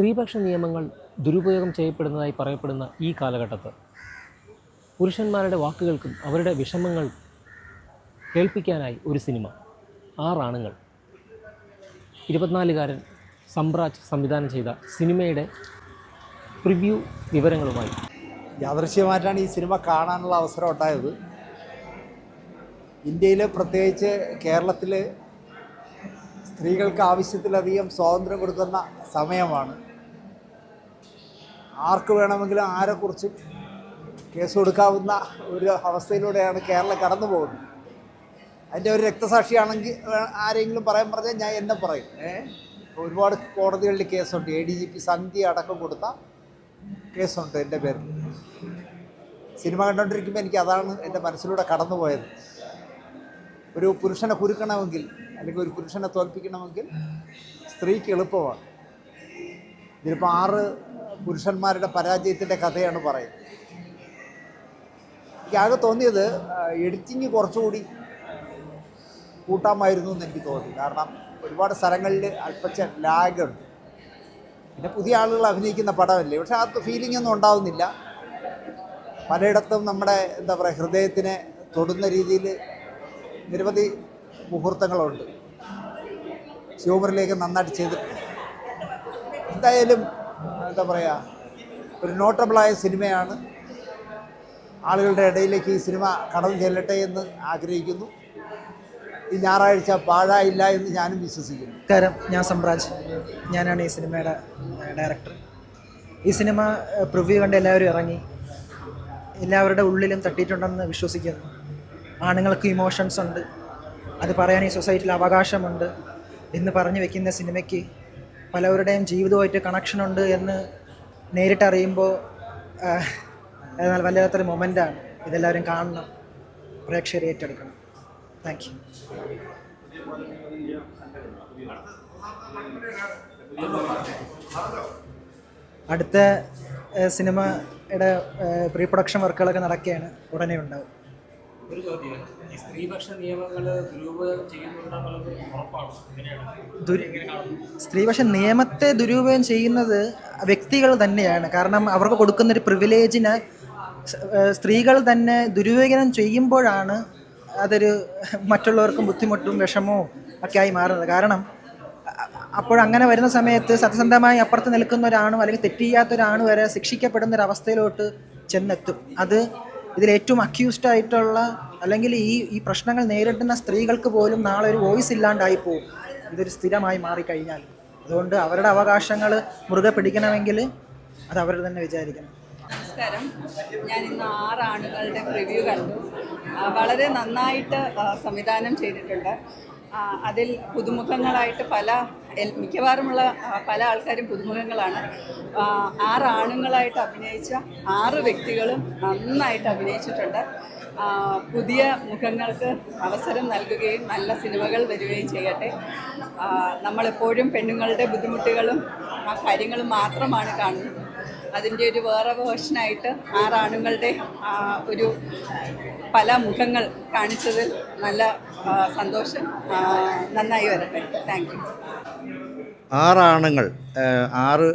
സ്ത്രീപക്ഷ നിയമങ്ങൾ ദുരുപയോഗം ചെയ്യപ്പെടുന്നതായി പറയപ്പെടുന്ന ഈ കാലഘട്ടത്ത് പുരുഷന്മാരുടെ വാക്കുകൾക്കും അവരുടെ വിഷമങ്ങൾ കേൾപ്പിക്കാനായി ഒരു സിനിമ ആറാണുങ്ങൾ ഇരുപത്തിനാലുകാരൻ സമ്രാജ് സംവിധാനം ചെയ്ത സിനിമയുടെ പ്രിവ്യൂ വിവരങ്ങളുമായി. യാദൃശ്യമായിട്ടാണ് ഈ സിനിമ കാണാനുള്ള അവസരം ഉണ്ടായത്. ഇന്ത്യയിൽ പ്രത്യേകിച്ച് കേരളത്തിൽ സ്ത്രീകൾക്ക് ആവശ്യത്തിലധികം സ്വാതന്ത്ര്യം കൊടുക്കുന്ന സമയമാണ്. ആർക്ക് വേണമെങ്കിലും ആരെക്കുറിച്ച് കേസ് കൊടുക്കാവുന്ന ഒരു അവസ്ഥയിലൂടെയാണ് കേരളം കടന്നു പോകുന്നത്. അതിന്റെ ഒരു രക്തസാക്ഷിയാണെങ്കിൽ ആരെങ്കിലും പറയാൻ പറഞ്ഞാൽ ഞാൻ എന്നെ പറയും. ഒരുപാട് കോടതികളിൽ കേസുണ്ട്. എ ഡി ജി പി സന്ധി അടക്കം കൊടുത്ത കേസുണ്ട് എന്റെ പേരിൽ. സിനിമ കണ്ടുകൊണ്ടിരിക്കുമ്പോൾ എനിക്ക് അതാണ് എന്റെ മനസ്സിലൂടെ കടന്നു പോയത്. ഒരു പുരുഷനെ കുരുക്കണമെങ്കിൽ അല്ലെങ്കിൽ ഒരു പുരുഷനെ തോൽപ്പിക്കണമെങ്കിൽ സ്ത്രീക്ക് എളുപ്പമാണ്. ഇതിലിപ്പോൾ ആറ് പുരുഷന്മാരുടെ പരാജയത്തിന്റെ കഥയാണ് പറയുന്നത്. എനിക്ക് ആകെ തോന്നിയത് എഡിറ്റിങ് കുറച്ചുകൂടി കൂട്ടാമായിരുന്നു എന്ന് എനിക്ക് തോന്നി. കാരണം ഒരുപാട് സ്ഥലങ്ങളിൽ അല്പച്ച ലാഗുണ്ട്. പിന്നെ പുതിയ ആളുകൾ അഭിനയിക്കുന്ന പടമല്ലേ? പക്ഷെ അത് ഫീലിംഗ് ഒന്നും ഉണ്ടാവുന്നില്ല. പലയിടത്തും നമ്മുടെ എന്താ പറയുക ഹൃദയത്തിനെ തൊടുന്ന രീതിയിൽ നിരവധി മുഹൂർത്തങ്ങളുണ്ട്. ശിവമുറിലേക്ക് നന്നായിട്ട് ചെയ്തിട്ടുണ്ട്. എന്തായാലും എന്താ പറയുക ഒരു നോട്ടബിളായ സിനിമയാണ്. ആളുകളുടെ ഇടയിലേക്ക് ഈ സിനിമ കടന്നു ചെല്ലട്ടെ എന്ന് ആഗ്രഹിക്കുന്നു. ഈ ഞായറാഴ്ച പാഴായില്ല എന്ന് ഞാനും വിശ്വസിക്കുന്നു. കാരം ഞാൻ സംരാജ് ഞാനാണ് ഈ സിനിമയുടെ ഡയറക്ടർ ഈ സിനിമ പ്രിവ്യൂ കണ്ട് എല്ലാവരും ഇറങ്ങി. എല്ലാവരുടെ ഉള്ളിലും തട്ടിയിട്ടുണ്ടെന്ന് വിശ്വസിക്കുന്നു. ആണുങ്ങൾക്ക് ഇമോഷൻസ് ഉണ്ട്. അത് പറയാൻ ഈ സൊസൈറ്റിയിൽ അവകാശമുണ്ട് എന്ന് പറഞ്ഞു വെക്കുന്ന സിനിമയ്ക്ക് പലവരുടെയും ജീവിതമായിട്ട് കണക്ഷൻ ഉണ്ട് എന്ന് നേരിട്ടറിയുമ്പോൾ എന്നാൽ വല്ലാത്തൊരു മൊമെന്റാണ് ഇതെല്ലാവരും കാണണം പ്രേക്ഷകരെ ഏറ്റെടുക്കണം. താങ്ക് യു അടുത്ത സിനിമയുടെ പ്രീ പ്രൊഡക്ഷൻ വർക്കുകളൊക്കെ നടക്കുകയാണ്. ഉടനെ ഉണ്ടാവും. ഒരു ചോദ്യം ഈ സ്ത്രീപക്ഷ നിയമങ്ങൾ ദുരുപയോഗം ചെയ്യുന്നുണ്ടെന്നുള്ളത് ഉറപ്പാണ്? എങ്ങനെയാണ്? ദുരു സ്ത്രീ പക്ഷെ നിയമത്തെ ദുരുപയോഗം ചെയ്യുന്നത് വ്യക്തികൾ തന്നെയാണ്. കാരണം അവർക്ക് കൊടുക്കുന്ന ഒരു പ്രിവിലേജിന് സ്ത്രീകൾ തന്നെ ദുരുപയോഗം ചെയ്യുമ്പോഴാണ് അതൊരു മറ്റുള്ളവർക്കും ബുദ്ധിമുട്ടും വിഷമവും ഒക്കെ ആയി മാറുന്നത്. കാരണം അപ്പോഴങ്ങനെ വരുന്ന സമയത്ത് സത്യസന്ധമായി അപ്പുറത്ത് നിൽക്കുന്ന ഒരാണും അല്ലെങ്കിൽ തെറ്റ് ചെയ്യാത്ത ഒരാണും വരെ ശിക്ഷിക്കപ്പെടുന്ന ഒരു അവസ്ഥയിലോട്ട് ചെന്നെത്തും. അത് ഇതിൽ ഏറ്റവും അക്യൂസ്ഡ് ആയിട്ടുള്ള അല്ലെങ്കിൽ ഈ ഈ പ്രശ്നങ്ങൾ നേരിടുന്ന സ്ത്രീകൾക്ക് പോലും നാളെ ഒരു വോയിസ് ഇല്ലാണ്ടായി പോകും ഇതൊരു സ്ഥിരമായി മാറിക്കഴിഞ്ഞാൽ. അതുകൊണ്ട് അവരുടെ അവകാശങ്ങൾ മുറുകെ പിടിക്കണമെങ്കിൽ അത് അവർ തന്നെ വിചാരിക്കണം. നമസ്കാരം. ഞാൻ ഇന്ന് ആറ് റിവ്യൂ കണ്ടു. വളരെ നന്നായിട്ട് സംവിധാനം ചെയ്തിട്ടുണ്ട്. അതിൽ പുതുമുഖങ്ങളായിട്ട് പല മിക്കവാറുമുള്ള പല ആൾക്കാരും പുതുമുഖങ്ങളാണ്. ആറ് ആണുങ്ങളായിട്ട് അഭിനയിച്ച ആറ് വ്യക്തികളും നന്നായിട്ട് അഭിനയിച്ചിട്ടുണ്ട്. പുതിയ മുഖങ്ങൾക്ക് അവസരം നൽകുകയും നല്ല സിനിമകൾ വരികയും ചെയ്യട്ടെ. നമ്മളെപ്പോഴും പെണ്ണുങ്ങളുടെ ബുദ്ധിമുട്ടുകളും ആ കാര്യങ്ങളും മാത്രമാണ് കാണുന്നത്. അതിന്റെ ഒരു വേറെ വേർഷനായിട്ട് ആറാണുങ്ങളുടെ ഒരു പല മുഖങ്ങൾ കാണിച്ചതിൽ നല്ല സന്തോഷം. നന്നായി വരട്ടെ. താങ്ക് ആറാണുങ്ങൾ ആറ്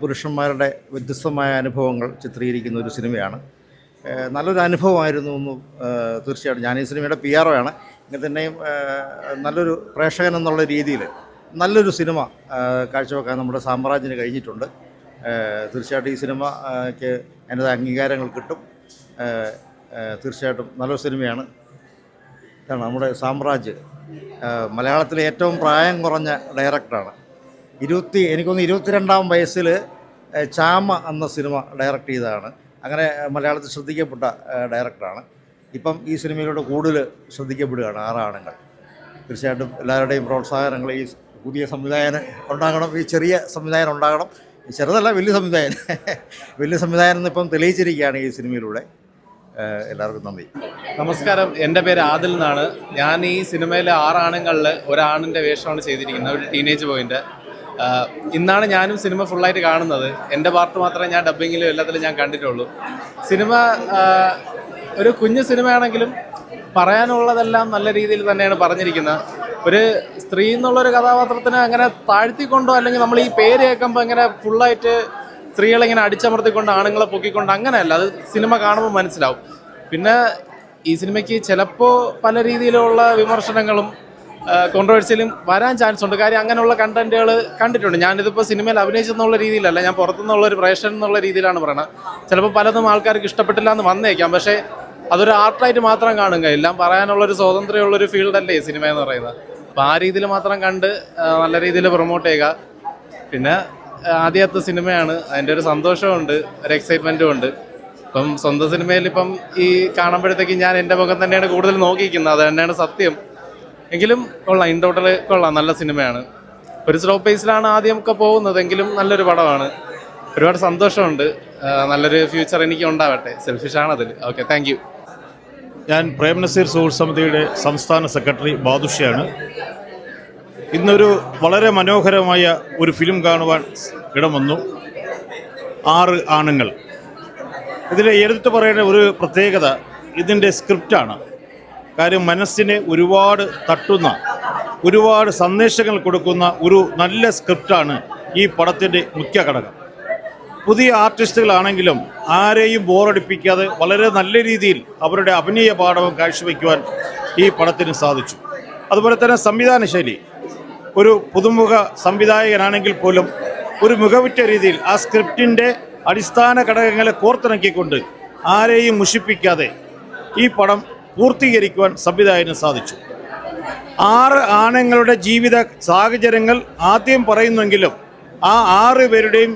പുരുഷന്മാരുടെ വ്യത്യസ്തമായ അനുഭവങ്ങൾ ചിത്രീകരിക്കുന്ന ഒരു സിനിമയാണ്. നല്ലൊരു അനുഭവമായിരുന്നു എന്ന് തീർച്ചയായിട്ടും ഞാൻ ഈ സിനിമയുടെ പി ആർ ആണ്. എങ്കിൽ തന്നെയും നല്ലൊരു പ്രേക്ഷകൻ എന്നുള്ള രീതിയിൽ നല്ലൊരു സിനിമ കാഴ്ചവെക്കാൻ നമ്മുടെ സാമ്രാജ്യന് കഴിഞ്ഞിട്ടുണ്ട്. തീർച്ചയായിട്ടും ഈ സിനിമയ്ക്ക് അതിന്റെ അംഗീകാരങ്ങൾ കിട്ടും. തീർച്ചയായിട്ടും നല്ലൊരു സിനിമയാണ്. കാരണം നമ്മുടെ സാമ്രാജ്യം മലയാളത്തിലെ ഏറ്റവും പ്രായം കുറഞ്ഞ ഡയറക്ടറാണ്. ഇരുപത്തി എനിക്കൊന്ന് ഇരുപത്തിരണ്ടാം വയസ്സിൽ ചാമ എന്ന സിനിമ ഡയറക്റ്റ് ചെയ്തതാണ്. അങ്ങനെ മലയാളത്തിൽ ശ്രദ്ധിക്കപ്പെട്ട ഡയറക്ടറാണ് ഇപ്പം ഈ സിനിമയിലൂടെ കൂടുതൽ ശ്രദ്ധിക്കപ്പെടുകയാണ് ആറാണുങ്ങൾ തീർച്ചയായിട്ടും എല്ലാവരുടെയും പ്രോത്സാഹനങ്ങൾ ഈ പുതിയ സംവിധായകന് ഉണ്ടാകണം ഈ ചെറിയ സംവിധായകൻ ഉണ്ടാകണം. ചെറുതല്ല വലിയ സംവിധായകൻ. വലിയ സംവിധായകൻ ഇപ്പം തെളിയിച്ചിരിക്കുകയാണ് ഈ സിനിമയിലൂടെ. എല്ലാവർക്കും നന്ദി. നമസ്കാരം. എന്റെ പേര് ആദിൽ എന്നാണ്. ഞാൻ ഈ സിനിമയിലെ ആറാണുങ്ങളിൽ ഒരാണിന്റെ വേഷമാണ് ചെയ്തിരിക്കുന്നത്. ഒരു ടീനേജ് പോയിന്റ് ഇന്നാണ് ഞാനും സിനിമ ഫുള്ളായിട്ട് കാണുന്നത്. എന്റെ പാർട്ട് മാത്രമേ ഞാൻ ഡബ്ബിങ്ങിലും എല്ലാത്തിലും ഞാൻ കണ്ടിട്ടുള്ളൂ. സിനിമ ഒരു കുഞ്ഞു സിനിമയാണെങ്കിലും പറയാനുള്ളതെല്ലാം നല്ല രീതിയിൽ തന്നെയാണ് പറഞ്ഞിരിക്കുന്നത്. ഒരു സ്ത്രീ എന്നുള്ളൊരു കഥാപാത്രത്തിന് അങ്ങനെ താഴ്ത്തിക്കൊണ്ടോ അല്ലെങ്കിൽ നമ്മൾ ഈ പേര് കേൾക്കുമ്പോൾ ഇങ്ങനെ ഫുള്ളായിട്ട് സ്ത്രീകളെ ഇങ്ങനെ അടിച്ചമർത്തിക്കൊണ്ട് ആണുങ്ങളെ പൊക്കിക്കൊണ്ട് അങ്ങനെയല്ല. അത് സിനിമ കാണുമ്പോൾ മനസ്സിലാവും. പിന്നെ ഈ സിനിമയ്ക്ക് ചിലപ്പോൾ പല രീതിയിലുള്ള വിമർശനങ്ങളും കോൺട്രവേഴ്സിയിലും വരാൻ ചാൻസ് ഉണ്ട്. കാര്യം അങ്ങനെയുള്ള കണ്ടന്റുകൾ കണ്ടിട്ടുണ്ട്. ഞാനിതിപ്പോൾ സിനിമയിൽ അഭിനയിച്ചെന്നുള്ള രീതിയിലല്ല. ഞാൻ പുറത്തുനിന്നുള്ള ഒരു പ്രേക്ഷകൻ എന്നുള്ള രീതിയിലാണ് പറയുന്നത് ചിലപ്പോൾ പലതും ആൾക്കാർക്ക് ഇഷ്ടപ്പെട്ടില്ല എന്ന് വന്നേക്കാം. പക്ഷേ അതൊരു ആർട്ടായിട്ട് മാത്രം കാണുക എല്ലാം പറയാനുള്ളൊരു സ്വാതന്ത്ര്യമുള്ളൊരു ഫീൽഡല്ലേ സിനിമ എന്ന് പറയുന്നത്. അപ്പോൾ ആ രീതിയിൽ മാത്രം കണ്ട് നല്ല രീതിയിൽ പ്രൊമോട്ട് ചെയ്യുക. പിന്നെ ആദ്യത്തെ സിനിമയാണ് അതിന്റെ ഒരു സന്തോഷമുണ്ട് ഒരു എക്സൈറ്റ്മെന്റും ഉണ്ട്. ഇപ്പം സ്വന്തം സിനിമയിൽ ഇപ്പം ഈ കാണുമ്പോഴത്തേക്ക് ഞാൻ എന്റെ മുഖം തന്നെയാണ് കൂടുതൽ നോക്കിയിരിക്കുന്നത്. അത് തന്നെയാണ് സത്യം. എങ്കിലും കൊള്ളാം ഇൻ ടോട്ടൽ കൊള്ളാം നല്ല സിനിമയാണ്. ഒരു സ്ലോ പേസിലാണ് ആദ്യമൊക്കെ പോകുന്നത് എങ്കിലും നല്ലൊരു പടമാണ്. ഒരുപാട് സന്തോഷമുണ്ട്. നല്ലൊരു ഫ്യൂച്ചർ എനിക്ക് ഉണ്ടാവട്ടെ സെൽഫിഷാണ് അതിൽ ഓക്കെ താങ്ക് ഞാൻ പ്രേം നസീർ സുഹൃത്ത് സമിതിയുടെ സംസ്ഥാന സെക്രട്ടറി ബാദുഷയാണ്. ഇന്നൊരു വളരെ മനോഹരമായ ഒരു ഫിലിം കാണുവാൻ ഇടം വന്നു. ആറ് ആണുങ്ങൾ. ഇതിൽ എടുത്തു പറയേണ്ട ഒരു പ്രത്യേകത ഇതിന്റെ സ്ക്രിപ്റ്റാണ് കാര്യം മനസ്സിനെ ഒരുപാട് തട്ടുന്ന ഒരുപാട് സന്ദേശങ്ങൾ കൊടുക്കുന്ന ഒരു നല്ല സ്ക്രിപ്റ്റാണ് ഈ പടത്തിന്റെ മുഖ്യ ഘടകം. പുതിയ ആർട്ടിസ്റ്റുകളാണെങ്കിലും ആരെയും ബോറടിപ്പിക്കാതെ വളരെ നല്ല രീതിയിൽ അവരുടെ അഭിനയ പാഠവും കാഴ്ചവെക്കുവാൻ ഈ പടത്തിന് സാധിച്ചു. അതുപോലെ തന്നെ സംവിധാന ശൈലി. ഒരു പുതുമുഖ സംവിധായകനാണെങ്കിൽ പോലും ഒരു മികവുറ്റ രീതിയിൽ ആ സ്ക്രിപ്റ്റിന്റെ അടിസ്ഥാന ഘടകങ്ങളെ കോർത്തിണക്കിക്കൊണ്ട് ആരെയും മുഷിപ്പിക്കാതെ ഈ പടം പൂർത്തീകരിക്കുവാൻ സംവിധായകന് സാധിച്ചു. ആറ് ആണുങ്ങളുടെ ജീവിത സാഹചര്യങ്ങൾ ആദ്യം പറയുന്നെങ്കിലും ആ ആറ് പേരുടെയും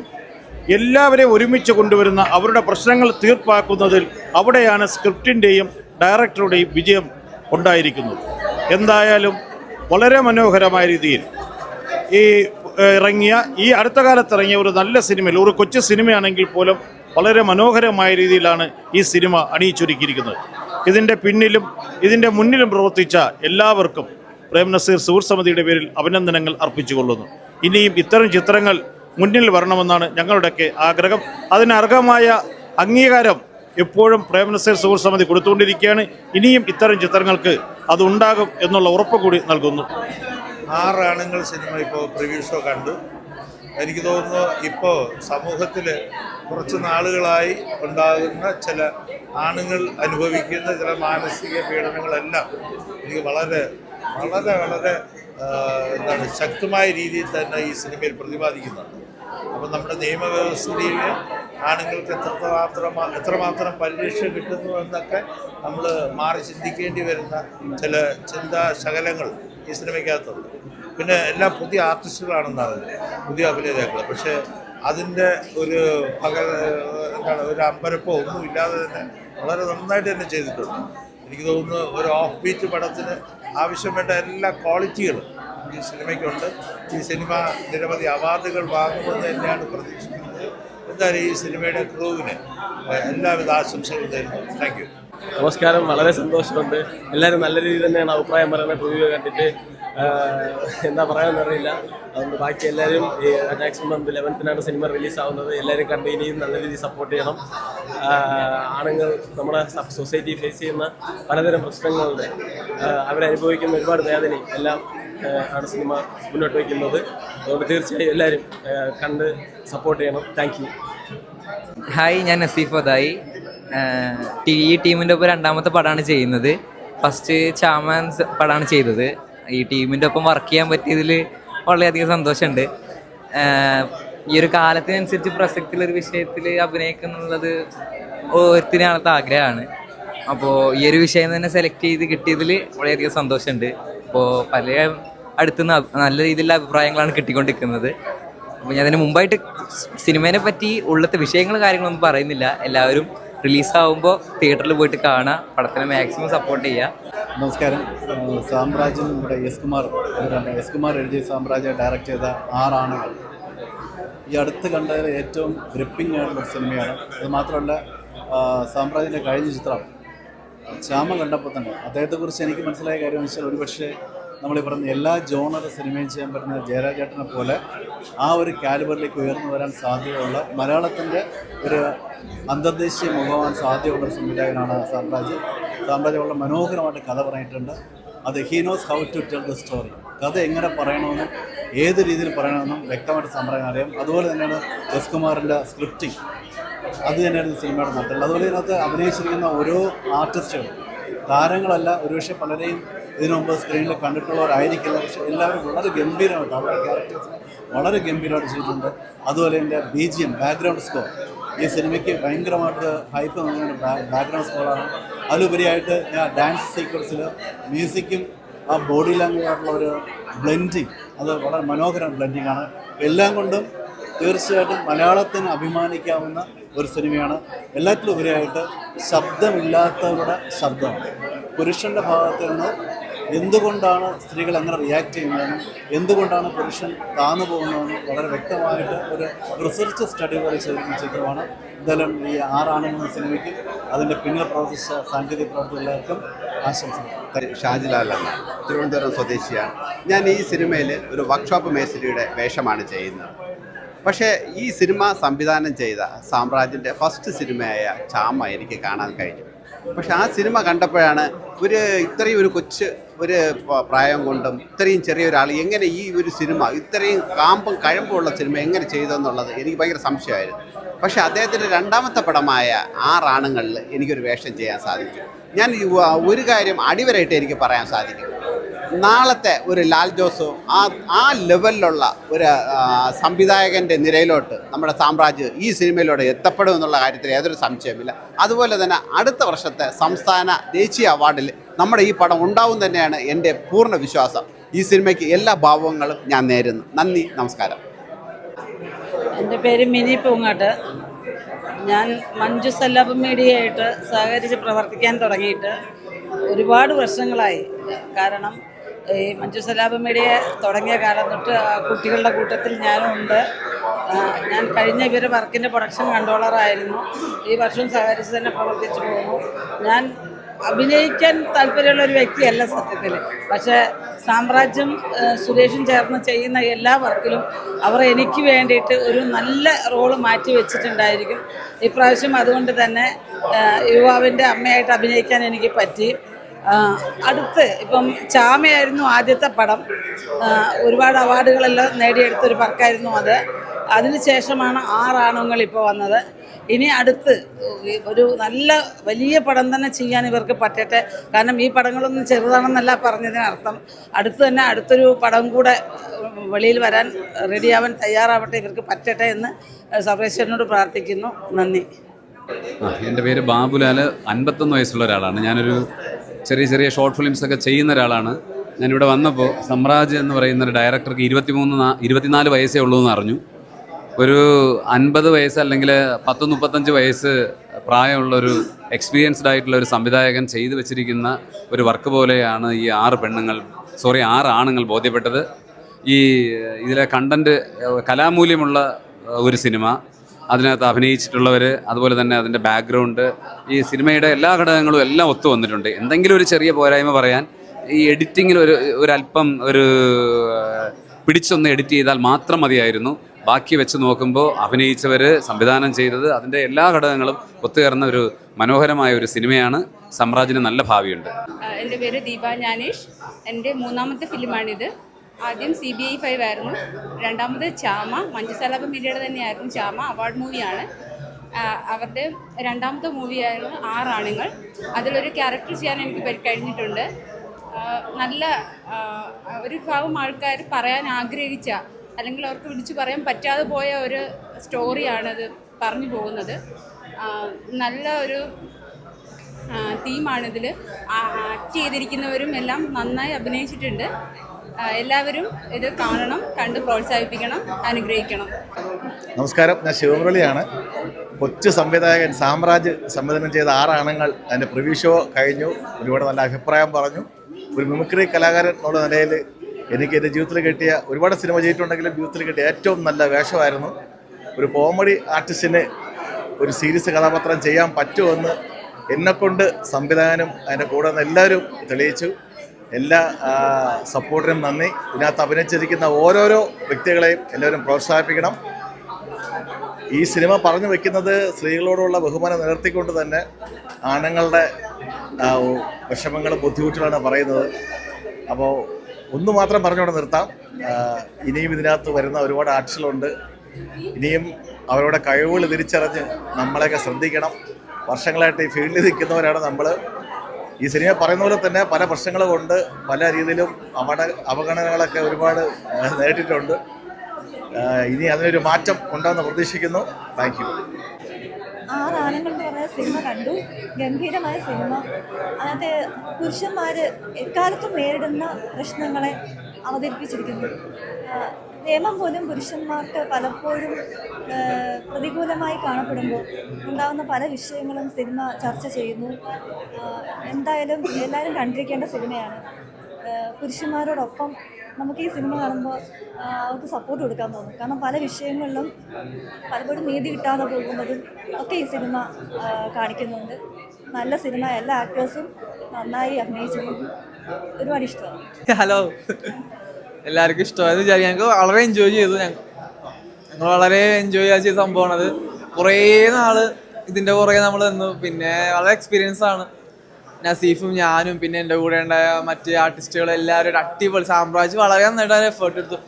എല്ലാവരെയും ഒരുമിച്ച് കൊണ്ടുവരുന്ന അവരുടെ പ്രശ്നങ്ങൾ തീർപ്പാക്കുന്നതിൽ അവിടെയാണ് സ്ക്രിപ്റ്റിന്റെയും ഡയറക്ടറുടെയും വിജയം ഉണ്ടായിരിക്കുന്നത്. എന്തായാലും വളരെ മനോഹരമായ രീതിയിൽ ഈ ഇറങ്ങിയ ഈ അടുത്ത കാലത്ത് ഇറങ്ങിയ ഒരു നല്ല സിനിമയിൽ ഒരു കൊച്ചു സിനിമയാണെങ്കിൽ പോലും വളരെ മനോഹരമായ രീതിയിലാണ് ഈ സിനിമ അണിയിച്ചൊരുക്കിയിരിക്കുന്നത്. ഇതിന്റെ പിന്നിലും ഇതിന്റെ മുന്നിലും പ്രവർത്തിച്ച എല്ലാവർക്കും പ്രേം നസീർ സുഹൃത്ത് സമിതിയുടെ പേരിൽ അഭിനന്ദനങ്ങൾ അർപ്പിച്ചുകൊള്ളുന്നു. ഇനിയും ഇത്തരം ചിത്രങ്ങൾ മുന്നിൽ വരണമെന്നാണ് ഞങ്ങളുടെയൊക്കെ ആഗ്രഹം. അതിനർഹമായ അംഗീകാരം എപ്പോഴും പ്രേം നസീർ സമിതി കൊടുത്തുകൊണ്ടിരിക്കുകയാണ്. ഇനിയും ഇത്തരം ചിത്രങ്ങൾക്ക് അതുണ്ടാകും എന്നുള്ള ഉറപ്പ് കൂടി നൽകുന്നു. ആറാണുങ്ങൾ സിനിമ ഇപ്പോൾ പ്രിവ്യൂ ഷോ കണ്ടു. എനിക്ക് തോന്നുന്നു ഇപ്പോൾ സമൂഹത്തിൽ കുറച്ച് നാളുകളായി ഉണ്ടാകുന്ന ചില ആണുങ്ങൾ അനുഭവിക്കുന്ന ചില മാനസിക പീഡനങ്ങളെല്ലാം എനിക്ക് വളരെ വളരെ വളരെ എന്താണ് ശക്തമായ രീതിയിൽ തന്നെ ഈ സിനിമയിൽ പ്രതിപാദിക്കുന്നുണ്ട്. അപ്പം നമ്മുടെ നിയമവ്യവസ്ഥയിൽ ആണുങ്ങൾക്ക് എത്രമാത്രം എത്രമാത്രം പരിരക്ഷ കിട്ടുന്നു എന്നൊക്കെ നമ്മൾ മാറി ചിന്തിക്കേണ്ടി വരുന്ന ചില ചിന്താ ശകലങ്ങൾ ഈ സിനിമയ്ക്കകത്തുണ്ട്. പിന്നെ എല്ലാ പുതിയ ആർട്ടിസ്റ്റുകളാണെന്നാണ് പുതിയ അഭിനേതാക്കൾ. പക്ഷേ അതിന്റെ ഒരു പക എന്താണ് ഒരു അമ്പരപ്പോ ഒന്നും ഇല്ലാതെ തന്നെ വളരെ നന്നായിട്ട് തന്നെ ചെയ്തിട്ടുണ്ട്. എനിക്ക് തോന്നുന്നു ഒരു ഓഫ് ബീറ്റ് പടത്തിന് ആവശ്യം വേണ്ട എല്ലാ ക്വാളിറ്റികളും ഈ സിനിമയ്ക്കുണ്ട്. ഈ സിനിമ നിരവധി അവാർഡുകൾ വാങ്ങുമെന്ന് തന്നെയാണ് പ്രതീക്ഷിക്കുന്നത്. എന്തായാലും ഈ സിനിമയുടെ ക്രൂവിന് എല്ലാവിധ ആശംസകളും തരുന്നു താങ്ക് നമസ്കാരം. വളരെ സന്തോഷമുണ്ട്. എല്ലാവരും നല്ല രീതിയിൽ തന്നെയാണ് അഭിപ്രായം പറയുന്നത്. പ്രിവ്യൂ കണ്ടിട്ട് എന്താ പറയാമെന്ന് അറിയില്ല. അതുകൊണ്ട് ബാക്കി എല്ലാവരും നെക്സ്റ്റ് മന്ത് ലെവൻത്തിനാണ് സിനിമ റിലീസാവുന്നത് എല്ലാവരും കണ്ട് ഇനിയും നല്ല രീതിയിൽ സപ്പോർട്ട് ചെയ്യണം. ആണുങ്ങൾ നമ്മുടെ സൊസൈറ്റി ഫേസ് ചെയ്യുന്ന പലതരം പ്രശ്നങ്ങളുടെ അവരനുഭവിക്കുന്ന ഒരുപാട് വേദനയും എല്ലാം ആണ് സിനിമ മുന്നോട്ട് വയ്ക്കുന്നത്. അതുകൊണ്ട് തീർച്ചയായും എല്ലാവരും കണ്ട് സപ്പോർട്ട് ചെയ്യണം. താങ്ക് യു ഹായ് ഞാൻ നസീഫ് അതായി ഈ ടീമിന്റെ ഒപ്പം രണ്ടാമത്തെ പടമാണ് ചെയ്യുന്നത്. ഫസ്റ്റ് ചാമൻസ് പടമാണ് ചെയ്തത്. ഈ ടീമിന്റെ ഒപ്പം വർക്ക് ചെയ്യാൻ പറ്റിയതിൽ വളരെയധികം സന്തോഷമുണ്ട്. ഈ ഒരു കാലത്തിനനുസരിച്ച് പ്രസക്തിയുള്ളൊരു വിഷയത്തിൽ അഭിനയിക്കുന്നുള്ളത് ഓരോരുത്തരാളത്തെ ആഗ്രഹമാണ്. അപ്പോൾ ഈ ഒരു വിഷയം തന്നെ സെലക്ട് ചെയ്ത് കിട്ടിയതിൽ വളരെയധികം സന്തോഷമുണ്ട്. അപ്പോൾ പല അടുത്തുനിന്ന് നല്ല രീതിയിലുള്ള അഭിപ്രായങ്ങളാണ് കിട്ടിക്കൊണ്ടിരിക്കുന്നത്. അപ്പോൾ ഞാൻ അതിന് മുമ്പായിട്ട് സിനിമേനെ പറ്റി ഉള്ളത്തെ വിഷയങ്ങൾ കാര്യങ്ങളൊന്നും പറയുന്നില്ല. എല്ലാവരും റിലീസാവുമ്പോൾ തിയേറ്ററിൽ പോയിട്ട് കാണുക പടത്തിന് മാക്സിമം സപ്പോർട്ട് ചെയ്യുക നമസ്കാരം. സാമ്രാജ്യം നമ്മുടെ എസ് കുമാർ അവരാണ് എസ് കുമാർ എഴുതിയ സാമ്രാജ്യം ഡയറക്റ്റ് ചെയ്ത ആറാണുകൾ ഈ അടുത്ത് കണ്ട ഏറ്റവും ഗ്രിപ്പിംഗ് ആയിട്ടുള്ള സിനിമയാണ്. അത് മാത്രമല്ല സാമ്രാജ്യത്തിന്റെ കഴിഞ്ഞ ചിത്രം. ശ്യാമ കണ്ടപ്പോൾ തന്നെ അദ്ദേഹത്തെക്കുറിച്ച് എനിക്ക് മനസ്സിലായ കാര്യം എന്ന് വെച്ചാൽ ഒരുപക്ഷെ നമ്മൾ പറഞ്ഞ എല്ലാ ജോണർ സിനിമയും ചെയ്യാൻ പറ്റുന്ന ജയരാജേട്ടനെ പോലെ ആ ഒരു കാലിബറിലേക്ക് ഉയർന്നു വരാൻ സാധ്യതയുള്ള മലയാളത്തിന്റെ ഒരു അന്തർദേശീയ മുഖമാൻ സാധ്യതയുള്ള സംവിധായകനാണ് സാമ്രാജ് സാമ്രാജ് വളരെ മനോഹരമായിട്ട് കഥ പറഞ്ഞിട്ടുണ്ട്. അത് he knows how to tell the story കഥ എങ്ങനെ പറയണമെന്നും ഏത് രീതിയിൽ പറയണമെന്നും വ്യക്തമായിട്ട് സാമ്രാജ് അറിയാം. അതുപോലെ തന്നെയാണ് എസ് കുമാറിന്റെ സ്ക്രിപ്റ്റിംഗ് അത് തന്നെയായിരുന്നു സിനിമയുടെ നട്ടൽ അതുപോലെ ഇതിനകത്ത് അഭിനയിച്ചിരിക്കുന്ന ഓരോ ആർട്ടിസ്റ്റുകളും താരങ്ങളല്ല ഒരുപക്ഷെ പലരെയും ഇതിനു മുമ്പ് സ്ക്രീനിൽ കണ്ടിട്ടുള്ളവരായിരിക്കില്ല. പക്ഷെ എല്ലാവരും വളരെ ഗംഭീരമായിട്ട് അവരുടെ ക്യാരക്ടേഴ്സിനെ വളരെ ഗംഭീരമായിട്ട് ചെയ്തിട്ടുണ്ട്. അതുപോലെ എന്റെ B G M background score ഈ സിനിമയ്ക്ക് ഭയങ്കരമായിട്ട് ഹൈപ്പ് നൽകുന്ന ബാക്ക്ഗ്രൗണ്ട് സ്കോറാണ് അതിലുപരിയായിട്ട് ഞാൻ ഡാൻസ് സീക്വൻസിൽ മ്യൂസിക്കും ആ ബോഡി ലാംഗ്വേജ് ആയിട്ടുള്ള ഒരു ബ്ലെൻഡിങ് അത് വളരെ മനോഹരം ബ്ലെൻഡിങ് ആണ്. എല്ലാം കൊണ്ടും തീർച്ചയായിട്ടും മലയാളത്തിന് അഭിമാനിക്കാവുന്ന ഒരു സിനിമയാണ് എല്ലാത്തിലും ഉപരിയായിട്ട് ശബ്ദമില്ലാത്തവരുടെ ശബ്ദമാണ്. പുരുഷന്റെ ഭാഗത്ത് നിന്ന് എന്തുകൊണ്ടാണ് സ്ത്രീകൾ അങ്ങനെ റിയാക്ട് ചെയ്യുന്നതെന്നും എന്തുകൊണ്ടാണ് പുരുഷൻ താന്നു പോകുന്നതെന്നും വളരെ വ്യക്തമായിട്ട് ഒരു റിസർച്ച് സ്റ്റഡി പോലെ ചെയ്തിരിക്കുന്ന ചിത്രമാണ്. എന്തായാലും ഈ ആറാണെന്ന സിനിമയ്ക്ക് അതിന്റെ പിന്നിൽ പ്രവർത്തിച്ച സാങ്കേതിക പ്രവർത്തകർക്കും ആശംസകൾ. ഷാജിലാലാണ് തിരുവനന്തപുരം സ്വദേശിയാണ്. ഞാൻ ഈ സിനിമയിൽ ഒരു വർക്ക്ഷോപ്പ് മേസ്ത്രിയുടെ വേഷമാണ് ചെയ്യുന്നത്. പക്ഷേ ഈ സിനിമ സംവിധാനം ചെയ്ത സാമ്രാജ്യന്റെ ഫസ്റ്റ് സിനിമയായ ചാമ എനിക്ക് കാണാൻ കഴിഞ്ഞു പക്ഷെ ആ സിനിമ കണ്ടപ്പോഴാണ് ഒരു ഇത്രയും ഒരു കൊച്ച് ഒരു പ്രായം കൊണ്ടും ഇത്രയും ചെറിയ ഒരാൾ എങ്ങനെ ഈ ഒരു സിനിമ ഇത്രയും കാമ്പും കഴമ്പുള്ള സിനിമ എങ്ങനെ ചെയ്തെന്നുള്ളത് എനിക്ക് ഭയങ്കര സംശയമായിരുന്നു. പക്ഷെ അദ്ദേഹത്തിന്റെ രണ്ടാമത്തെ പടമായ ആറാണുങ്ങളിൽ എനിക്കൊരു വേഷം ചെയ്യാൻ സാധിച്ചു. ഞാൻ ഒരു കാര്യം അടിവരായിട്ട് എനിക്ക് പറയാൻ സാധിക്കും. നാളത്തെ ഒരു ലാൽ ജോസോ ആ ആ ലെവലിലുള്ള ഒരു സംവിധായകന്റെ നിരയിലോട്ട് നമ്മുടെ സാമ്രാജ്യം ഈ സിനിമയിലൂടെ എത്തപ്പെടും എന്നുള്ള കാര്യത്തിൽ യാതൊരു സംശയമില്ല അതുപോലെ തന്നെ അടുത്ത വർഷത്തെ സംസ്ഥാന ദേശീയ അവാർഡിൽ നമ്മുടെ ഈ പടം ഉണ്ടാവും തന്നെയാണ് എന്റെ പൂർണ വിശ്വാസം. ഈ സിനിമയ്ക്ക് എല്ലാ ഭാവങ്ങളും ഞാൻ നേരുന്നു. നന്ദി നമസ്കാരം. എന്റെ പേര് മിനി പൂങ്ങാട്ട്. ഞാൻ മഞ്ജു സല്ലാപ് മീഡിയയായിട്ട് സഹകരിച്ച് പ്രവർത്തിക്കാൻ തുടങ്ങിയിട്ട് ഒരുപാട് വർഷങ്ങളായി. കാരണം ഈ മഞ്ജു സലാബമ്മയുടെ തുടങ്ങിയ കാലം തൊട്ട് കുട്ടികളുടെ കൂട്ടത്തിൽ ഞാനും ഉണ്ട്. ഞാൻ കഴിഞ്ഞ ഇവരെ വർക്കിന്റെ പ്രൊഡക്ഷൻ കൺട്രോളറായിരുന്നു ഈ വർഷം സഹകരിച്ച് തന്നെ പ്രവർത്തിച്ചു പോകുന്നു. ഞാൻ അഭിനയിക്കാൻ താല്പര്യമുള്ള ഒരു വ്യക്തിയല്ല സത്യത്തിൽ പക്ഷേ സാമ്രാജ്യം സുരേഷും ചേർന്ന് ചെയ്യുന്ന എല്ലാ വർക്കിലും അവർ എനിക്ക് വേണ്ടിയിട്ട് ഒരു നല്ല റോൾ മാറ്റി വെച്ചിട്ടുണ്ടായിരിക്കും. ഇപ്രാവശ്യം അതുകൊണ്ട് തന്നെ യുവാവിന്റെ അമ്മയായിട്ട് അഭിനയിക്കാൻ എനിക്ക് പറ്റി. അടുത്ത് ഇപ്പം ചാമയായിരുന്നു ആദ്യത്തെ പടം. ഒരുപാട് അവാർഡുകളെല്ലാം നേടിയെടുത്തൊരു വർക്കായിരുന്നു അത്. അതിനുശേഷമാണ് ആറാണുങ്ങൾ ഇപ്പോൾ വന്നത്. ഇനി അടുത്ത് ഒരു നല്ല വലിയ പടം തന്നെ ചെയ്യാൻ ഇവർക്ക് പറ്റട്ടെ. കാരണം ഈ പടങ്ങളൊന്നും ചെറുതാണെന്നല്ല പറഞ്ഞതിനർത്ഥം. അടുത്ത് തന്നെ അടുത്തൊരു പടം കൂടെ വെളിയിൽ വരാൻ റെഡിയാവാൻ തയ്യാറാവട്ടെ ഇവർക്ക് പറ്റട്ടെ എന്ന് സർവേശ്വരനോട് പ്രാർത്ഥിക്കുന്നു. നന്ദി. എന്റെ പേര് ബാബുലാൽ അൻപത്തൊന്ന് വയസ്സുള്ള ഒരാളാണ്. ഞാനൊരു ചെറിയ ചെറിയ ഷോർട്ട് ഫിലിംസ് ഒക്കെ ചെയ്യുന്ന ഒരാളാണ്. ഞാനിവിടെ വന്നപ്പോൾ സമ്രാജ് എന്ന് പറയുന്ന ഒരു ഡയറക്ടർക്ക് ഇരുപത്തിമൂന്ന് ഇരുപത്തിനാല് വയസ്സേ ഉള്ളൂ എന്ന് അറിഞ്ഞു. ഒരു അൻപത് വയസ്സ് അല്ലെങ്കിൽ പത്ത് മുപ്പത്തഞ്ച് വയസ്സ് പ്രായമുള്ള ഒരു എക്സ്പീരിയൻസ്ഡ് ആയിട്ടുള്ള ഒരു സംവിധായകൻ ചെയ്തു വെച്ചിരിക്കുന്ന ഒരു വർക്ക് പോലെയാണ് ഈ ആറ് പെണ്ണുങ്ങൾ സോറി ആറ് ആണുങ്ങൾ ബോധ്യപ്പെട്ടത്. ഈ ഇതിലെ കണ്ടന്റ് കലാമൂല്യമുള്ള ഒരു സിനിമ അതിനകത്ത് അഭിനയിച്ചിട്ടുള്ളവർ അതുപോലെ തന്നെ അതിന്റെ ബാക്ക്ഗ്രൗണ്ട് ഈ സിനിമയുടെ എല്ലാ ഘടകങ്ങളും എല്ലാം ഒത്തു വന്നിട്ടുണ്ട്. എന്തെങ്കിലും ഒരു ചെറിയ പോരായ്മ പറയാൻ ഈ എഡിറ്റിങ്ങിൽ ഒരു ഒരല്പം ഒരു പിടിച്ചൊന്ന് എഡിറ്റ് ചെയ്താൽ മാത്രം മതിയായിരുന്നു. ബാക്കി വെച്ച് നോക്കുമ്പോൾ അഭിനയിച്ചവർ സംവിധാനം ചെയ്തത് അതിന്റെ എല്ലാ ഘടകങ്ങളും ഒത്തുചേർന്ന ഒരു മനോഹരമായ ഒരു സിനിമയാണ് സമ്രാജിന് നല്ല ഭാവിയുണ്ട്. എന്റെ പേര് ദീപ ജ്ഞാനേഷ് എന്റെ മൂന്നാമത്തെ ഫിലിമാണിത്. ആദ്യം സി ബി ഐ ഫൈവ് ആയിരുന്നു. രണ്ടാമത് ചാമ മഞ്ജുസലാപ മീഡിയയുടെ തന്നെയായിരുന്നു ചാമ അവാർഡ് മൂവിയാണ് അവരുടെ രണ്ടാമത്തെ മൂവിയായിരുന്നു ആറാണുങ്ങൾ. അതിലൊരു ക്യാരക്ടർ ചെയ്യാൻ എനിക്ക് കഴിഞ്ഞിട്ടുണ്ട്. നല്ല ഒരു ഭാഗം ആൾക്കാർ പറയാൻ ആഗ്രഹിച്ച അല്ലെങ്കിൽ അവർക്ക് വിളിച്ചു പറയാൻ പറ്റാതെ പോയ ഒരു സ്റ്റോറിയാണത് പറഞ്ഞു പോകുന്നത്. നല്ല ഒരു തീമാണിതിൽ ആക്ട് ചെയ്തിരിക്കുന്നവരും എല്ലാം നന്നായി അഭിനയിച്ചിട്ടുണ്ട്. എല്ലാവരും ഇത് കാണണം കണ്ട് പ്രോത്സാഹിപ്പിക്കണം അനുഗ്രഹിക്കണം. നമസ്കാരം. ഞാൻ ശിവമുരളിയാണ്. കൊച്ചു സംവിധായകൻ സാമ്രാജ് സംവിധാനം ചെയ്ത ആറാണുങ്ങൾ അതിന്റെ പ്രിവ്യൂ ഷോ കഴിഞ്ഞു. ഒരുപാട് നല്ല അഭിപ്രായം പറഞ്ഞു. ഒരു മിമിക്രി കലാകാരൻ എന്നുള്ള നിലയിൽ എനിക്ക് എന്റെ ജീവിതത്തിൽ കിട്ടിയ ഒരുപാട് സിനിമ ചെയ്തിട്ടുണ്ടെങ്കിലും ജീവിതത്തിൽ കിട്ടിയ ഏറ്റവും നല്ല വേഷമായിരുന്നു. ഒരു കോമഡി ആർട്ടിസ്റ്റിന് ഒരു സീരിയസ് കഥാപാത്രം ചെയ്യാൻ പറ്റുമെന്ന് എന്നെക്കൊണ്ട് സംവിധാനം അതിന്റെ കൂടെ നിന്ന് എല്ലാവരും തെളിയിച്ചു. എല്ലാ സപ്പോർട്ടിനും നന്ദി. ഇതിനകത്ത് അഭിനയിച്ചിരിക്കുന്ന ഓരോരോ വ്യക്തികളെയും എല്ലാവരും പ്രോത്സാഹിപ്പിക്കണം. ഈ സിനിമ പറഞ്ഞു വെക്കുന്നത് സ്ത്രീകളോടുള്ള ബഹുമാനം നിലർത്തിക്കൊണ്ട് തന്നെ ആണുങ്ങളുടെ വിഷമങ്ങളും ബുദ്ധിമുട്ടുകളാണ് പറയുന്നത്. അപ്പോൾ ഒന്ന് മാത്രം പറഞ്ഞുകൊണ്ട് നിർത്താം. ഇനിയും ഇതിനകത്ത് വരുന്ന ഒരുപാട് ആർട്ടിസ്റ്റുകളുണ്ട്. ഇനിയും അവരുടെ കഴിവുകൾ തിരിച്ചറിഞ്ഞ് നമ്മളെയൊക്കെ ശ്രദ്ധിക്കണം. വർഷങ്ങളായിട്ട് ഈ ഫീൽഡിൽ നിൽക്കുന്നവരാണ് നമ്മൾ ഈ സിനിമ പറയുന്ന പോലെ തന്നെ പല പ്രശ്നങ്ങൾ കൊണ്ട് പല രീതിയിലും അപട അവഗണനകളൊക്കെ ഒരുപാട് നേരിട്ടിട്ടുണ്ട്. ഇനി അതിനൊരു മാറ്റം ഉണ്ടാകുന്ന പ്രതീക്ഷിക്കുന്നു. താങ്ക് യു പറഞ്ഞ സിനിമ കണ്ടു. ഗംഭീരമായ സിനിമ. അതിനകത്ത് പുരുഷന്മാർ എക്കാലത്തും നേരിടുന്ന പ്രശ്നങ്ങളെ അവതരിപ്പിച്ചിരിക്കുന്നു. നിയമം പോലും പുരുഷന്മാർക്ക് പലപ്പോഴും പ്രതികൂലമായി കാണപ്പെടുമ്പോൾ ഉണ്ടാകുന്ന പല വിഷയങ്ങളും സിനിമ ചർച്ച ചെയ്യുന്നു. എന്തായാലും എല്ലാവരും കണ്ടിരിക്കേണ്ട സിനിമയാണ്. പുരുഷന്മാരോടൊപ്പം നമുക്ക് ഈ സിനിമ കാണുമ്പോൾ അവർക്ക് സപ്പോർട്ട് കൊടുക്കാൻ തോന്നും. കാരണം പല വിഷയങ്ങളിലും പലപ്പോഴും നീതി കിട്ടാതെ പോകുന്നതും ഒക്കെ ഈ സിനിമ കാണിക്കുന്നുണ്ട്. നല്ല സിനിമ എല്ലാ ആക്ടേഴ്സും നന്നായി അഭിനയിച്ചിരിക്കുന്നു. ഒരുപാട് ഇഷ്ടമാണ്. ഹലോ. എല്ലാവർക്കും ഇഷ്ടമായത് വിചാരിക്കും. ഞങ്ങൾക്ക് വളരെ എൻജോയ് ചെയ്തു ഞങ്ങൾ. വളരെ എൻജോയ് ചെയ്ത സംഭവമാണത്. കുറേ നാൾ ഇതിന്റെ പുറകെ നമ്മൾ നിന്നു. പിന്നെ വളരെ എക്സ്പീരിയൻസ് ആണ്. നസീഫും ഞാനും പിന്നെ എന്റെ കൂടെ ഉണ്ടായ മറ്റ് ആർട്ടിസ്റ്റുകൾ എല്ലാവരും അടിപൊളി സാമ്രാജ്യം വളരെ നന്നായിട്ട് എഫേർട്ട് എടുത്തു.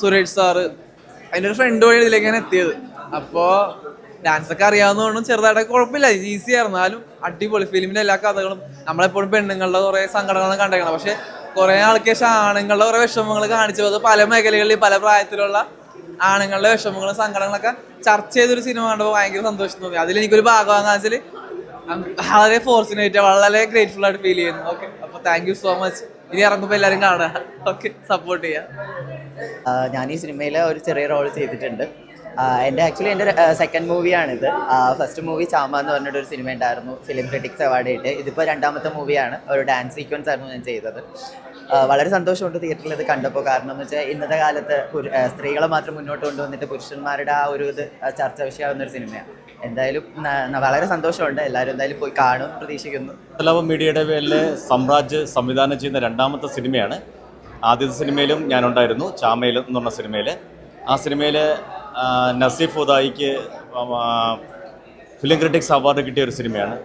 സുരേഷ് സാറ് അതിന്റെ ഒരു ഫ്രണ്ട് വഴി ഇതിലേക്ക് ഞാൻ എത്തിയത്. അപ്പോൾ ഡാൻസ് ഒക്കെ അറിയാവുന്നതുകൊണ്ടും ചെറുതായിട്ടൊക്കെ കുഴപ്പമില്ല. ഈസി ആയിരുന്നു. അടിപൊളി. ഫിലിമിന്റെ എല്ലാ കഥകളും നമ്മളെപ്പോഴും പെണ്ണുങ്ങളുടെ കുറേ സങ്കടങ്ങളും കണ്ടേക്കണം പക്ഷെ കുറേ ആൾക്ക് ശേഷം ആണുങ്ങളുടെ കുറെ വിഷമങ്ങൾ കാണിച്ചത് പല മേഖലകളിൽ പല പ്രായത്തിലുള്ള ആണുങ്ങളുടെ വിഷമങ്ങളും സങ്കടങ്ങളൊക്കെ ചർച്ച ചെയ്തൊരു സിനിമ കണ്ടപ്പോൾ ഭയങ്കര സന്തോഷം തോന്നി. അതിൽ എനിക്കൊരു വെച്ചാൽ വളരെ ഫോർച്ചുനേറ്റ് വളരെ ഗ്രേറ്റ്ഫുൾ ആയിട്ട് ഫീൽ ചെയ്യുന്നു. ഓക്കെ അപ്പോൾ താങ്ക് യു സോ മച്ച് ഇനി ഇറങ്ങുമ്പോൾ എല്ലാവരും കാണുക ഓക്കെ സപ്പോർട്ട് ചെയ്യാം. ഞാൻ ഈ സിനിമയിൽ ഒരു ചെറിയ റോൾ ചെയ്തിട്ടുണ്ട്. എന്റെ ആക്ച്വലി എന്റെ സെക്കൻഡ് മൂവിയാണിത് ഫസ്റ്റ് മൂവി ചാമ എന്ന് പറഞ്ഞിട്ട് ഒരു സിനിമ ഉണ്ടായിരുന്നു. ഫിലിം ക്രിറ്റിക്സ് അവാർഡ് ആയിട്ട് ഇതിപ്പോൾ രണ്ടാമത്തെ മൂവിയാണ് ഒരു ഡാൻസ് സീക്വൻസ് ആയിരുന്നു ഞാൻ ചെയ്തത്. വളരെ സന്തോഷമുണ്ട് തിയേറ്ററിൽ ഇത് കണ്ടപ്പോൾ. കാരണം എന്ന് വെച്ചാൽ ഇന്നത്തെ കാലത്ത് സ്ത്രീകളെ മാത്രം മുന്നോട്ട് കൊണ്ടുവന്നിട്ട് പുരുഷന്മാരുടെ ആ ഒരു ഇത് ചർച്ച വിഷയമാകുന്ന ഒരു സിനിമയാണ് എന്തായാലും വളരെ സന്തോഷമുണ്ട്. എല്ലാവരും എന്തായാലും പോയി കാണും പ്രതീക്ഷിക്കുന്നു. തലാവ് മീഡിയയുടെ പേരിൽ സമ്രാജ് സംവിധാനം ചെയ്യുന്ന രണ്ടാമത്തെ സിനിമയാണ് ആദ്യത്തെ സിനിമയിലും ഞാനുണ്ടായിരുന്നു ചാമയിൽ എന്ന് പറഞ്ഞ സിനിമയിൽ ആ സിനിമയിൽ നസീഫ് ഉദായിക്ക് ഫിലിം ക്രിറ്റിക്സ് അവാർഡ് കിട്ടിയ ഒരു സിനിമയാണ്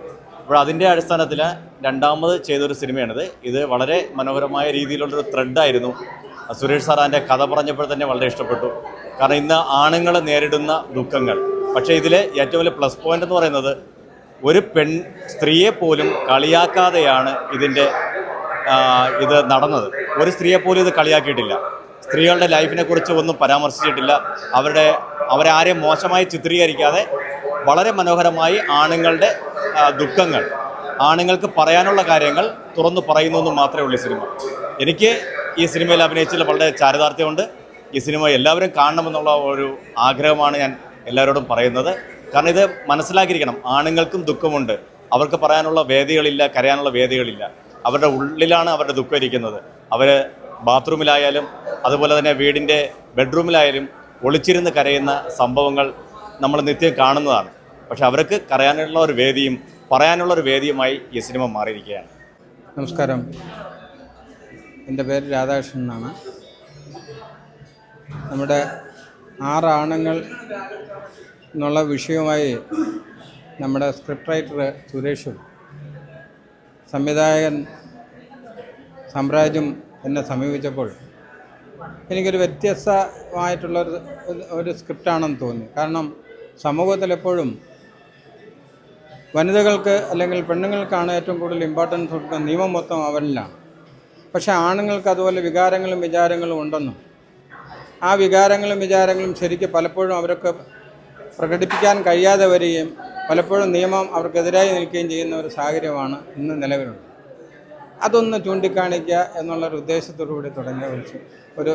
അപ്പോൾ അതിന്റെ അടിസ്ഥാനത്തിൽ രണ്ടാമത് ചെയ്തൊരു സിനിമയാണിത്. ഇത് വളരെ മനോഹരമായ രീതിയിലുള്ളൊരു ത്രെഡായിരുന്നു സുരേഷ് സാർ അതിന്റെ കഥ പറഞ്ഞപ്പോൾ തന്നെ വളരെ ഇഷ്ടപ്പെട്ടു. കാരണം ഇന്ന് ആണുങ്ങൾ നേരിടുന്ന ദുഃഖങ്ങൾ. പക്ഷേ ഇതിലെ ഏറ്റവും വലിയ പ്ലസ് പോയിന്റ് എന്ന് പറയുന്നത് ഒരു പെൺ സ്ത്രീയെ പോലും കളിയാക്കാതെയാണ് ഇതിന്റെ ഇത് നടന്നത്. ഒരു സ്ത്രീയെ പോലും ഇത് കളിയാക്കിയിട്ടില്ല. സ്ത്രീകളുടെ ലൈഫിനെ കുറിച്ച് ഒന്നും പരാമർശിച്ചിട്ടില്ല. അവരുടെ അവരാരെയും മോശമായി ചിത്രീകരിക്കാതെ വളരെ മനോഹരമായി ആണുങ്ങളുടെ ദുഃഖങ്ങൾ ആണുങ്ങൾക്ക് പറയാനുള്ള കാര്യങ്ങൾ തുറന്നു പറയുന്നു എന്ന് മാത്രമേ ഉള്ളൂ ഈ സിനിമ. എനിക്ക് ഈ സിനിമയിൽ അഭിനയിച്ചതിൽ വളരെ ചാരിതാർത്ഥ്യമുണ്ട്. ഈ സിനിമ എല്ലാവരും കാണണമെന്നുള്ള ഒരു ആഗ്രഹമാണ് ഞാൻ എല്ലാവരോടും പറയുന്നത്. കാരണം ഇത് മനസ്സിലാക്കിയിരിക്കണം ആണുങ്ങൾക്കും ദുഃഖമുണ്ട്. അവർക്ക് പറയാനുള്ള വേദികളില്ല കരയാനുള്ള വേദികളില്ല. അവരുടെ ഉള്ളിലാണ് അവരുടെ ദുഃഖം ഇരിക്കുന്നത്. അവർ ബാത്റൂമിലായാലും അതുപോലെ തന്നെ വീടിന്റെ ബെഡ്റൂമിലായാലും ഒളിച്ചിരുന്ന് കരയുന്ന സംഭവങ്ങൾ നമ്മൾ നിത്യം കാണുന്നതാണ്. പക്ഷെ അവർക്ക് കറയാനുള്ള ഒരു വേദിയും പറയാനുള്ള ഒരു വേദിയുമായി ഈ സിനിമ മാറിയിരിക്കുകയാണ്. നമസ്കാരം. എന്റെ പേര് രാധാകൃഷ്ണൻ എന്നാണ്. നമ്മുടെ ആറാണുങ്ങൾ എന്നുള്ള വിഷയവുമായി നമ്മുടെ സ്ക്രിപ്റ്റ് റൈറ്റർ സുരേഷും സംവിധായകൻ സാമ്രാജ്യം എന്നെ സമീപിച്ചപ്പോൾ എനിക്കൊരു വ്യത്യസ്തമായിട്ടുള്ളൊരു ഒരു സ്ക്രിപ്റ്റാണെന്ന് തോന്നി. കാരണം സമൂഹത്തിൽ എപ്പോഴും വനിതകൾക്ക് അല്ലെങ്കിൽ പെണ്ണുങ്ങൾക്കാണ് ഏറ്റവും കൂടുതൽ ഇമ്പോർട്ടൻസ് കൊടുക്കുന്ന നിയമം മൊത്തം അവരിലാണ്. പക്ഷേ ആണുങ്ങൾക്ക് അതുപോലെ വികാരങ്ങളും വിചാരങ്ങളും ഉണ്ടെന്നും ആ വികാരങ്ങളും വിചാരങ്ങളും ശരിക്കും പലപ്പോഴും അവരൊക്കെ പ്രകടിപ്പിക്കാൻ കഴിയാതെ വരികയും പലപ്പോഴും നിയമം അവർക്കെതിരായി നിൽക്കുകയും ചെയ്യുന്ന ഒരു സാഹചര്യമാണ് ഇന്ന് നിലവിലുള്ളത്. അതൊന്ന് ചൂണ്ടിക്കാണിക്കുക എന്നുള്ളൊരു ഉദ്ദേശത്തോടുകൂടി തുടങ്ങിയ ഒരു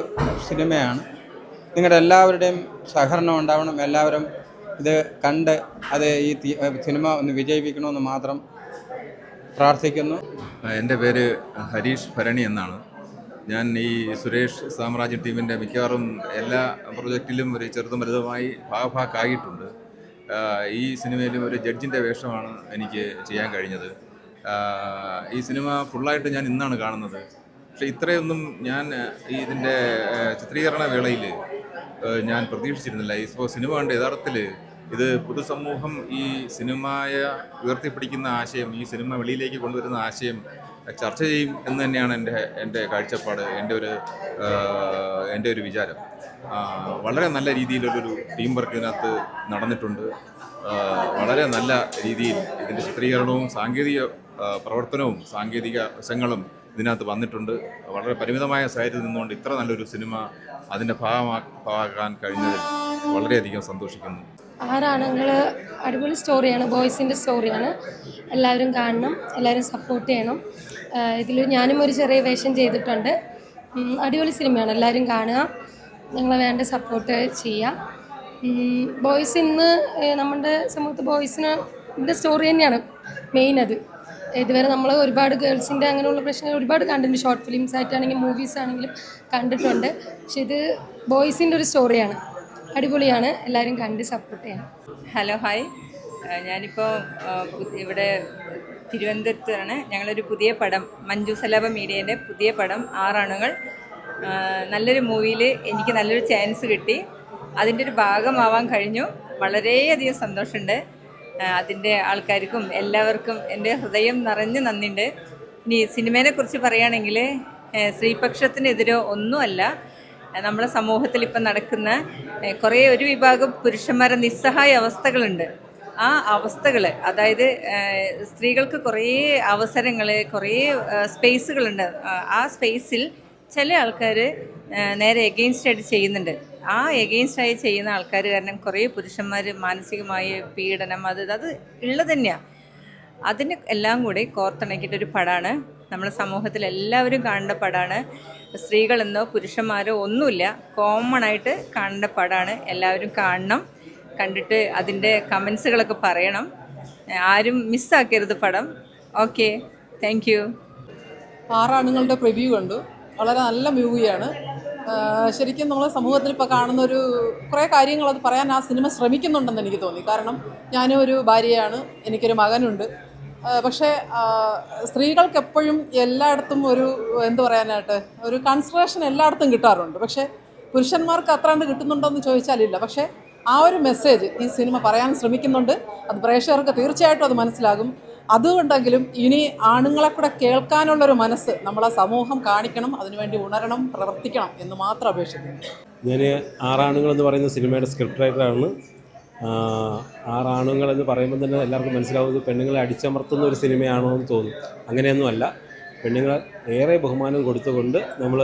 സിനിമയാണ്. നിങ്ങളുടെ എല്ലാവരുടെയും സഹകരണം ഉണ്ടാവണം. എല്ലാവരും ഇത് കണ്ട് അത് ഈ സിനിമ ഒന്ന് വിജയിപ്പിക്കണമെന്ന് മാത്രം പ്രാർത്ഥിക്കുന്നു. എന്റെ പേര് ഹരീഷ് ഭരണി എന്നാണ്. ഞാൻ ഈ സുരേഷ് സാമ്രാജ്യ ടീമിന്റെ മിക്കവാറും എല്ലാ പ്രൊജക്റ്റിലും ഒരു ചെറുതും വലുതുമായി ഭാഗഭാക്കായിട്ടുണ്ട്. ഈ സിനിമയിലും ഒരു ജഡ്ജിന്റെ വേഷമാണ് എനിക്ക് ചെയ്യാൻ കഴിഞ്ഞത്. ഈ സിനിമ ഫുള്ളായിട്ട് ഞാൻ ഇന്നാണ് കാണുന്നത്. പക്ഷെ ഇത്രയൊന്നും ഞാൻ ഈ ഇതിന്റെ ചിത്രീകരണ വേളയിൽ ഞാൻ പ്രതീക്ഷിച്ചിരുന്നില്ല. ഇപ്പോൾ സിനിമ കണ്ട് യഥാർത്ഥത്തിൽ ഇത് പൊതുസമൂഹം ഈ സിനിമയെ ഉയർത്തിപ്പിടിക്കുന്ന ആശയം ഈ സിനിമ വെളിയിലേക്ക് കൊണ്ടുവരുന്ന ആശയം ചർച്ച ചെയ്യും എന്ന് തന്നെയാണ് എന്റെ എന്റെ കാഴ്ചപ്പാട് എന്റെ ഒരു എന്റെ ഒരു വിചാരം. വളരെ നല്ല രീതിയിലുള്ളൊരു ടീം വർക്ക് ഇതിനകത്ത് നടന്നിട്ടുണ്ട്. വളരെ നല്ല രീതിയിൽ ഇതിന്റെ ചിത്രീകരണവും സാങ്കേതിക പ്രവർത്തനവും സാങ്കേതിക വശങ്ങളും ഇതിനകത്ത് വന്നിട്ടുണ്ട്. വളരെ പരിമിതമായ സാഹചര്യത്തിൽ നിന്നുകൊണ്ട് ഇത്ര നല്ലൊരു സിനിമ അതിന്റെ ഭാഗമാ ഭാഗമാക്കാൻ കഴിഞ്ഞതിൽ വളരെയധികം സന്തോഷിക്കുന്നു. ആറാണുങ്ങൾ അടിപൊളി സ്റ്റോറിയാണ് ബോയ്സിന്റെ സ്റ്റോറിയാണ് എല്ലാവരും കാണണം എല്ലാവരും സപ്പോർട്ട് ചെയ്യണം. ഇതിൽ ഞാനും ഒരു ചെറിയ വേഷം ചെയ്തിട്ടുണ്ട്. അടിപൊളി സിനിമയാണ് എല്ലാവരും കാണുക ഞങ്ങളെ വേണ്ട സപ്പോർട്ട് ചെയ്യുക ബോയ്സ് ഇന്ന് നമ്മുടെ സമൂഹത്ത് ബോയ്സിന് ഇതിന്റെ സ്റ്റോറി തന്നെയാണ് മെയിൻ അത്. ഇതുവരെ നമ്മൾ ഒരുപാട് ഗേൾസിന്റെ അങ്ങനെയുള്ള പ്രശ്നങ്ങൾ ഒരുപാട് കണ്ടിട്ടുണ്ട്. ഷോർട്ട് ഫിലിംസ് ആയിട്ടാണെങ്കിലും മൂവീസ് ആണെങ്കിലും കണ്ടിട്ടുണ്ട്. പക്ഷെ ഇത് ബോയ്സിന്റെ ഒരു സ്റ്റോറിയാണ് അടിപൊളിയാണ്. എല്ലാവരും കണ്ട് സപ്പോർട്ട് ചെയ്യണം. ഹലോ ഹായ് ഞാനിപ്പോൾ ഇവിടെ തിരുവനന്തപുരത്താണ്. ഞങ്ങളൊരു പുതിയ പടം മഞ്ജു സലാബ മീഡിയേന്റെ പുതിയ പടം ആറാണുകൾ നല്ലൊരു മൂവിയിൽ എനിക്ക് നല്ലൊരു ചാൻസ് കിട്ടി. അതിന്റെ ഒരു ഭാഗമാവാൻ കഴിഞ്ഞു. വളരെയധികം സന്തോഷമുണ്ട്. അതിന്റെ ആൾക്കാർക്കും എല്ലാവർക്കും എന്റെ ഹൃദയം നിറഞ്ഞ് നന്ദിയുണ്ട്. ഇനി സിനിമേനെ കുറിച്ച് പറയുകയാണെങ്കിൽ സ്ത്രീപക്ഷത്തിനെതിരോ ഒന്നുമല്ല. നമ്മുടെ സമൂഹത്തിൽ ഇപ്പം നടക്കുന്ന കുറേ ഒരു വിഭാഗം പുരുഷന്മാരെ നിസ്സഹായ അവസ്ഥകളുണ്ട്. ആ അവസ്ഥകൾ അതായത് സ്ത്രീകൾക്ക് കുറേ അവസരങ്ങൾ കുറേ സ്പേസുകളുണ്ട്. ആ സ്പേസിൽ ചില ആൾക്കാർ നേരെ എഗെയിൻസ്റ്റ് ആയിട്ട് ചെയ്യുന്നുണ്ട്. ആ എഗെയിൻസ്റ്റ് ആയി ചെയ്യുന്ന ആൾക്കാർ കാരണം കുറേ പുരുഷന്മാർ മാനസികമായ പീഡനം അത് അത് ഉള്ളത് തന്നെയാണ് അതിന് എല്ലാം കൂടി കോർത്തിണക്കിയിട്ടൊരു പടമാണ് നമ്മുടെ സമൂഹത്തിൽ എല്ലാവരും കാണേണ്ട പടമാണ് സ്ത്രീകളെന്നോ പുരുഷന്മാരോ ഒന്നുമില്ല. കോമൺ ആയിട്ട് കാണേണ്ട പടമാണ് എല്ലാവരും കാണണം. കണ്ടിട്ട് അതിന്റെ കമൻസുകളൊക്കെ പറയണം. ആരും മിസ്സാക്കരുത് പടം. ഓക്കെ താങ്ക് യു ആറാണുങ്ങളുടെ പ്രിവ്യൂ കണ്ടു. വളരെ നല്ല മൂവിയാണ് ശരിക്കും നമ്മൾ സമൂഹത്തിൽ ഇപ്പോൾ കാണുന്ന ഒരു കുറേ കാര്യങ്ങൾ അത് പറയാൻ ആ സിനിമ ശ്രമിക്കുന്നുണ്ടെന്ന് എനിക്ക് തോന്നി. കാരണം ഞാനും ഒരു ഭാര്യയാണ്. എനിക്കൊരു മകനുണ്ട്. പക്ഷേ സ്ത്രീകൾക്ക് എപ്പോഴും എല്ലായിടത്തും ഒരു എന്ത് പറയാനായിട്ട് ഒരു കൺസിഡറേഷൻ എല്ലായിടത്തും കിട്ടാറുണ്ട്. പക്ഷേ പുരുഷന്മാർക്ക് അത്രാണ്ട് കിട്ടുന്നുണ്ടോ എന്ന് ചോദിച്ചാലില്ല. പക്ഷേ ആ ഒരു മെസ്സേജ് ഈ സിനിമ പറയാൻ ശ്രമിക്കുന്നുണ്ട്. അത് പ്രേക്ഷകർക്ക് തീർച്ചയായിട്ടും അത് മനസ്സിലാകും. അതുകൊണ്ടെങ്കിലും ഇനി ആണുങ്ങളെ കൂടെ കേൾക്കാനുള്ളൊരു മനസ്സ് നമ്മളെ സമൂഹം കാണിക്കണം അതിനുവേണ്ടി ഉണരണം പ്രവർത്തിക്കണം എന്ന് മാത്രം അപേക്ഷിക്കുന്നു. ഞാൻ ആറാണുങ്ങൾ എന്ന് പറയുന്ന സിനിമയുടെ സ്ക്രിപ്റ്റ് റൈറ്ററാണ് ആറാണുങ്ങൾ എന്ന് പറയുമ്പോൾ തന്നെ എല്ലാവർക്കും മനസ്സിലാവുന്നത് പെണ്ണുങ്ങളെ അടിച്ചമർത്തുന്ന ഒരു സിനിമയാണോ എന്ന് തോന്നും. അങ്ങനെയൊന്നുമല്ല. പെണ്ണുങ്ങളെ ഏറെ ബഹുമാനം കൊടുത്തുകൊണ്ട് നമ്മൾ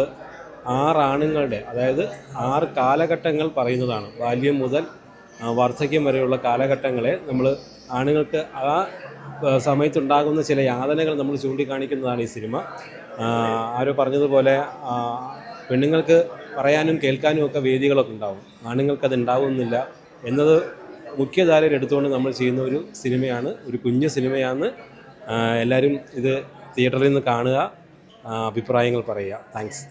ആറാണുങ്ങളുടെ അതായത് ആറ് കാലഘട്ടങ്ങൾ പറയുന്നതാണ്. ബാല്യം മുതൽ വാർദ്ധക്യം വരെയുള്ള കാലഘട്ടങ്ങളെ നമ്മൾ ആണുങ്ങൾക്ക് ആ സമയത്തുണ്ടാകുന്ന ചില യാതനകൾ നമ്മൾ ചൂണ്ടിക്കാണിക്കുന്നതാണ് ഈ സിനിമ. ആരോ പറഞ്ഞതുപോലെ പെണ്ണുങ്ങൾക്ക് പറയാനും കേൾക്കാനും ഒക്കെ വേദികളൊക്കെ ഉണ്ടാവും. ആണുങ്ങൾക്കത് ഉണ്ടാവുന്നില്ല എന്നത് മുഖ്യധാരയിൽ എടുത്തുകൊണ്ട് നമ്മൾ ചെയ്യുന്ന ഒരു സിനിമയാണ് ഒരു കുഞ്ഞു സിനിമയാണ് എല്ലാവരും ഇത് തിയേറ്ററിൽ നിന്ന് കാണുക അഭിപ്രായങ്ങൾ പറയുക. താങ്ക്സ്